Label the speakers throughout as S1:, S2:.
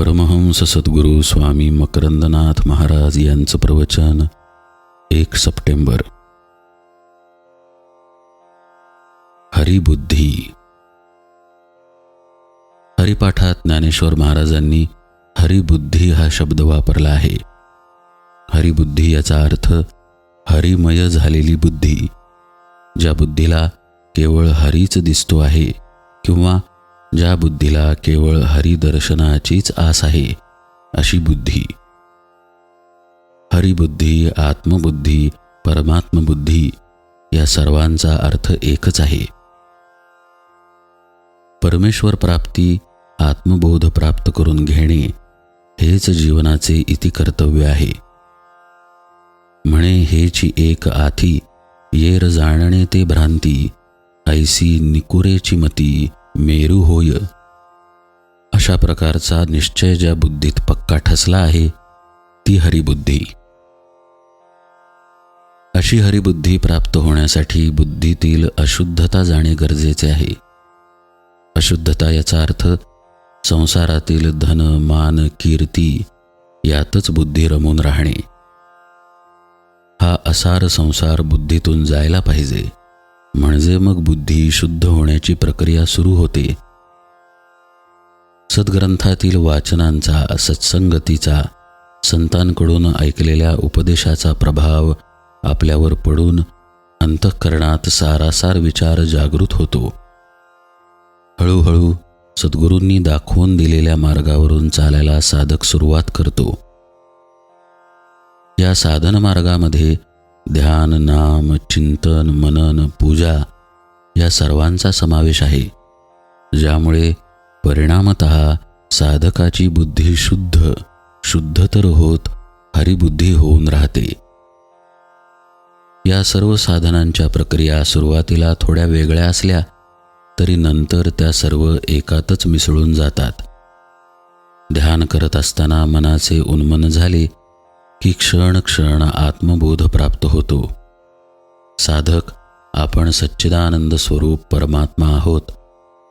S1: परमहंस सद्गुरू स्वामी मकरंदनाथ महाराज यांचं प्रवचन एक सप्टेंबर. हरिबुद्धी. हरिपाठात ज्ञानेश्वर महाराजांनी हरिबुद्धी हा शब्द वापरला आहे. हरिबुद्धी याचा अर्थ हरिमय झालेली बुद्धी ज्या बुद्धीला केवळ हरीच दिसतो आहे किंवा ज्या बुद्धीला केवळ हरिदर्शनाचीच आस आहे अशी बुद्धी. हरिबुद्धी आत्मबुद्धी परमात्मबुद्धी या सर्वांचा अर्थ एकच आहे. परमेश्वर प्राप्ती आत्मबोध प्राप्त करून घेणे हेच जीवनाचे इति कर्तव्य आहे. म्हणे हेची एक आथी येर जाणणे ते भ्रांती ऐसी निकुरेची मती मेरू होय. अशा प्रकारचा निश्चय ज्या बुद्धीत पक्का ठसला आहे ती हरिबुद्धी. अशी हरिबुद्धी प्राप्त होण्यासाठी बुद्धीतील अशुद्धता जाणे गरजेचे आहे. अशुद्धता याचा अर्थ संसारातील धन मान कीर्ती यातच बुद्धी रमून राहणे. हा असार संसार बुद्धीतून जायला पाहिजे. म्हणजे मग बुद्धी शुद्ध होण्याची प्रक्रिया सुरू होते. सद्ग्रंथातील वाचनांचा सत्संगतीचा संतांकडून ऐकलेल्या उपदेशाचा प्रभाव आपल्यावर पडून अंतःकरणात सारासार विचार जागृत होतो. हळूहळू सद्गुरूंनी दाखवून दिलेल्या मार्गावरून चालायला साधक सुरुवात करतो. या साधन मार्गामध्ये ध्यान नाम चिंतन मनन पूजा या सर्वांचा समावेश आहे ज्यामुळे परिणामत साधकाची बुद्धी शुद्ध शुद्ध तर होत हरिबुद्धी होऊन राहते. या सर्व साधनांच्या प्रक्रिया सुरुवातीला थोड्या वेगळ्या असल्या तरी नंतर त्या सर्व एकातच मिसळून जातात. ध्यान करत असताना मनाचे उन्मन झाले की क्षण क्षण आत्मबोध प्राप्त होतो. साधक आपण सच्चिदानंद स्वरूप परमात्मा आहोत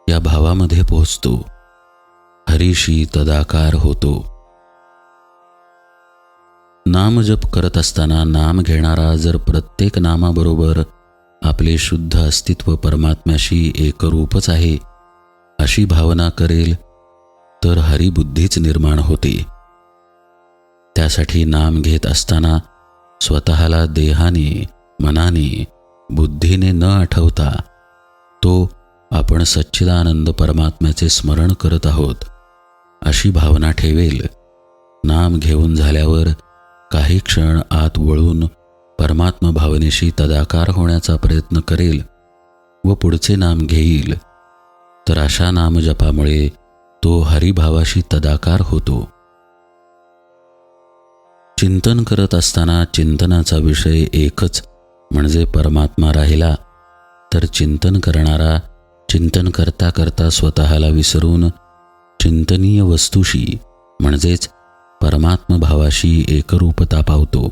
S1: या भावामध्ये पोहोचतो. हरीशी तदाकार होतो. नामजप करत असताना नाम घेणारा जर प्रत्येक नामाबरोबर आपले शुद्ध अस्तित्व परमात्म्याशी एकरूपच आहे अशी भावना करेल तर हरिबुद्धीच निर्माण होते. त्यासाठी नाम घेत असताना स्वतःला देहाने मनाने बुद्धीने न आठवता तो आपण सच्चिदानंद परमात्म्याचे स्मरण करत आहोत अशी भावना ठेवेल. नाम घेऊन झाल्यावर काही क्षण आत वळून परमात्म भावनेशी तदाकार होण्याचा प्रयत्न करेल व पुढचे नाम घेईल. तर अशा नामजपामुळे तो हरिभावाशी तदाकार होतो. चिंतन करत असताना चिंतनाचा विषय एकच म्हणजे परमात्मा राहिला. तर चिंतन करणारा चिंतन करता करता स्वतःला विसरून चिंतनीय वस्तूशी म्हणजेच परमात्मभावाशी एकरूपता पावतो.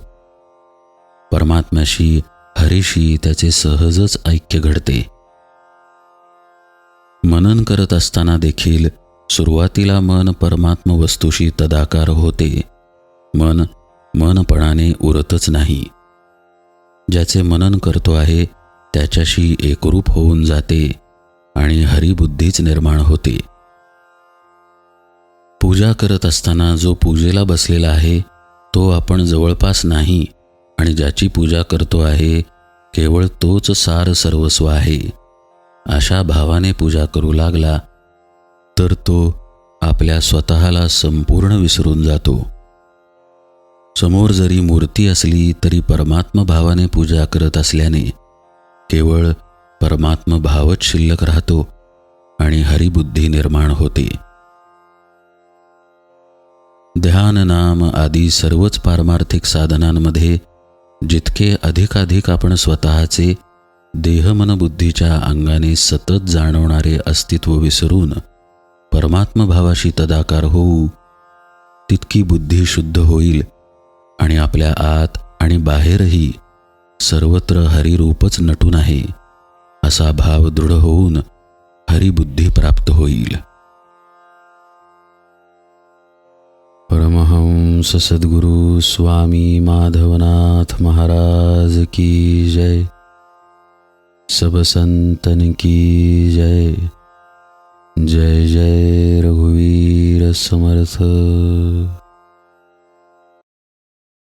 S1: परमात्म्याशी हरीशी त्याचे सहजच ऐक्य घडते. मनन करत असताना देखील सुरुवातीला मन परमात्म वस्तूशी तदाकार होते. मन मनपणाने उरतच नाही. ज्याचे मनन करतो आहे त्याच्याशी एकरूप होऊन जाते आणि हरिबुद्धीच निर्माण होते. पूजा करत असताना जो पूजेला बसलेला आहे तो आपण जवळपास नाही आणि ज्याची पूजा करतो आहे केवळ तोच सार सर्वस्व आहे. अशा भावाने पूजा करू लागला तर तो आपल्या स्वतःला संपूर्ण विसरून जातो. समोर जरी मूर्ती असली तरी परमात्म भावाने पूजा करत असल्याने केवळ परमात्म भावच शिल्लक राहतो आणि हरिबुद्धी निर्माण होते. ध्यान नाम आदी सर्वच पारमार्थिक साधनांमध्ये जितके अधिकाधिक आपण स्वतःचे देहमनबुद्धीच्या अंगाने सतत जाणवणारे अस्तित्व विसरून परमात्मभावाशी तदाकार होऊ तितकी बुद्धी शुद्ध होईल आणि आपल्या आत आणि बाहेरही सर्वत्र हरिरूपच नटून आहे असा भाव दृढ होऊन हरिबुद्धी प्राप्त होईल. परमहंस सद्गुरु स्वामी माधवनाथ महाराज की जय। सब संतन की जय। जय जय रघुवीर समर्थ।